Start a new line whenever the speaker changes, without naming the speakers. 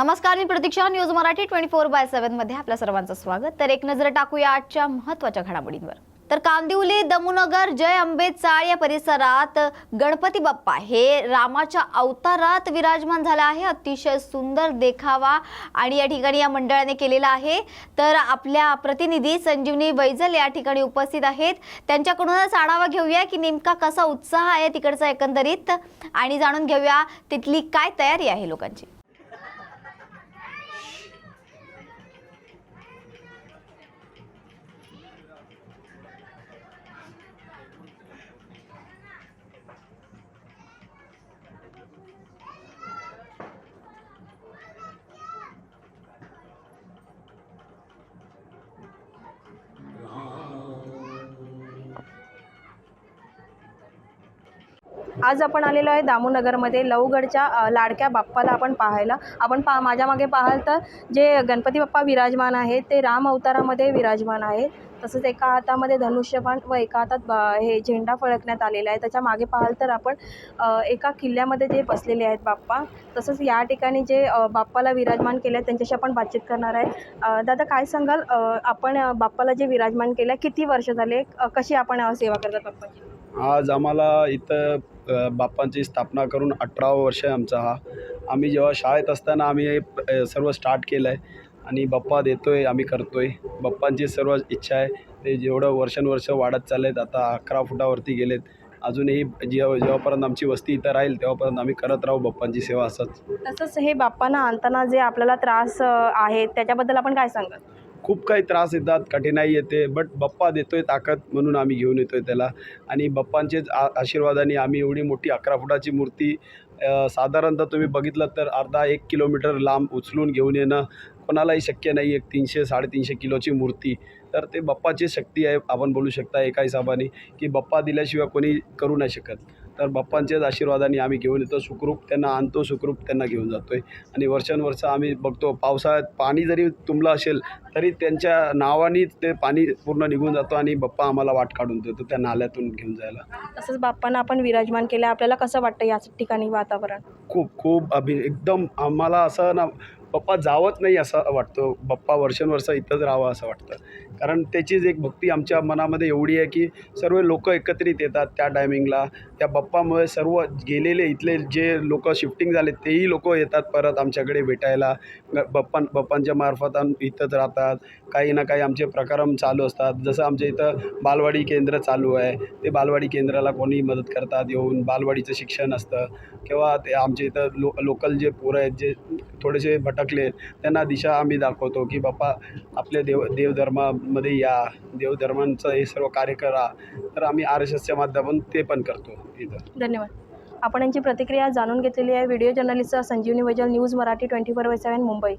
नमस्कार मी Pratiksha news Marathi twenty four by सेव्हनमध्ये आपल्या सर्वांचं स्वागत. तर एक नजर टाकूया आजच्या महत्त्वाच्या घडामोडींवर. तर कांदिवली दमुनगर जय अंबे चाळ या परिसरात गणपती बाप्पा हे रामाच्या अवतारात विराजमान झाला आहे. अतिशय सुंदर देखावा आणि या ठिकाणी या मंडळाने केलेला आहे. तर आपल्या प्रतिनिधी संजीवनी बैजल या ठिकाणी उपस्थित आहेत. त्यांच्याकडूनच आढावा घेऊया की नेमका कसा उत्साह आहे तिकडचा एकंदरीत आणि जाणून घेऊया तिथली काय तयारी आहे लोकांची.
आज आपण आलेलो आहे दामोनगरमध्ये लवगडच्या लाडक्या बाप्पाला आपण पाहायला. आपण पा माझ्या मागे पाहाल तर जे गणपती बाप्पा विराजमान आहेत ते राम अवतारामध्ये विराजमान आहेत तसंच एका हातामध्ये धनुष्यबाण व एका हातात हे झेंडा फळकण्यात आलेला आहे. त्याच्यामागे पाहाल तर आपण एका किल्ल्यामध्ये जे बसलेले आहेत बाप्पा. तसंच या ठिकाणी जे बाप्पाला विराजमान केले आहेत त्यांच्याशी आपण बातचीत करणार आहे. दादा काय सांगाल? आपण बाप्पाला जे विराजमान केलं आहे किती वर्ष झाले? कशी आपण सेवा करतात बाप्पाची?
आज आम्हाला इथं बाप्पांची स्थापना करून अठरावं वर्ष आहे आमचा हा. आम्ही जेव्हा शाळेत असताना आम्ही हे सर्व स्टार्ट केलं आहे आणि बाप्पा देतो आहे आम्ही करतो आहे बाप्पांची सर्व इच्छा आहे. ते जेवढं वर्षानुवर्ष वाढत चालले आहेत आता अकरा फुटावरती गेलेत. अजूनही जेव्हा जेव्हापर्यंत आमची वस्ती इथं राहील तेव्हापर्यंत आम्ही करत राहू बाप्पांची सेवा असंच.
तसंच हे बाप्पांना आणताना जे आपल्याला त्रास आहे आहेत त्याच्याबद्दल आपण काय सांगाल?
खूप काही त्रास येतात कठीणाई येते बट बप्पा देतो आहे ताकद म्हणून आम्ही घेऊन येतो आहे त्याला. आणि बप्पांचेच आ आशीर्वादाने आम्ही एवढी मोठी अकरा फुटाची मूर्ती साधारणतः तुम्ही बघितलं तर अर्धा एक किलोमीटर लांब उचलून घेऊन येणं कोणालाही शक्य नाही एक तीनशे साडेतीनशे किलोची मूर्ती. तर ते बाप्पाची शक्ती आहे आपण बोलू शकता एका हिसाबाने की बाप्पा दिल्याशिवाय कोणी करू नाही शकत. तर बाप्पांच्याच आशीर्वादाने आम्ही घेऊन येतो. सुखरूप त्यांना आणतो सुखरूप त्यांना घेऊन जातो आहे आणि वर्षानुवर्ष आम्ही बघतो पावसाळ्यात पाणी जरी तुंबलं असेल तरी त्यांच्या नावानेच ते पाणी पूर्ण निघून जातो आणि बाप्पा आम्हाला वाट काढून देतो त्या नाल्यातून घेऊन जायला.
तसंच बाप्पांना आपण विराजमान केलं. आपल्याला कसं वाटतं या ठिकाणी वातावरण?
खूप खूप अभि एकदम आम्हाला असं ना पप्पा जावत नाही असं वाटतं. बाप्पा वर्षानुवर्ष इथंच राहावं असं वाटतं. कारण त्याचीच एक भक्ती आमच्या मनामध्ये एवढी आहे की सर्व लोक एकत्रित येतात त्या टायमिंगला त्या बाप्पामुळे सर्व गेलेले इथले जे लोक शिफ्टिंग झाले तेही लोक येतात परत आमच्याकडे भेटायला. बप्पां बाप्पां बाप्पांच्या मार्फत इथंच राहतात. काही ना काही आमचे प्रकारम चालू असतात. जसं आमच्या इथं बालवाडी केंद्र चालू आहे. ते बालवाडी केंद्राला कोणी मदत करतात. येऊन बालवाडीचं शिक्षण असतं. किंवा ते आमच्या इथं लो लोकल जे पोरं आहेत जे थोडेसे भटकले त्यांना दिशा आम्ही दाखवतो की बाप्पा आपले देव देवधर्म मध्ये या देवधर्मांचं हे सर्व कार्य करा तर आम्ही आर एस एसच्या माध्यमातून ते पण करतो इथं.
धन्यवाद. आपण यांची प्रतिक्रिया जाणून घेतलेली आहे. Video journalist Sanjivani Vaijal news Marathi twenty four by seven Mumbai.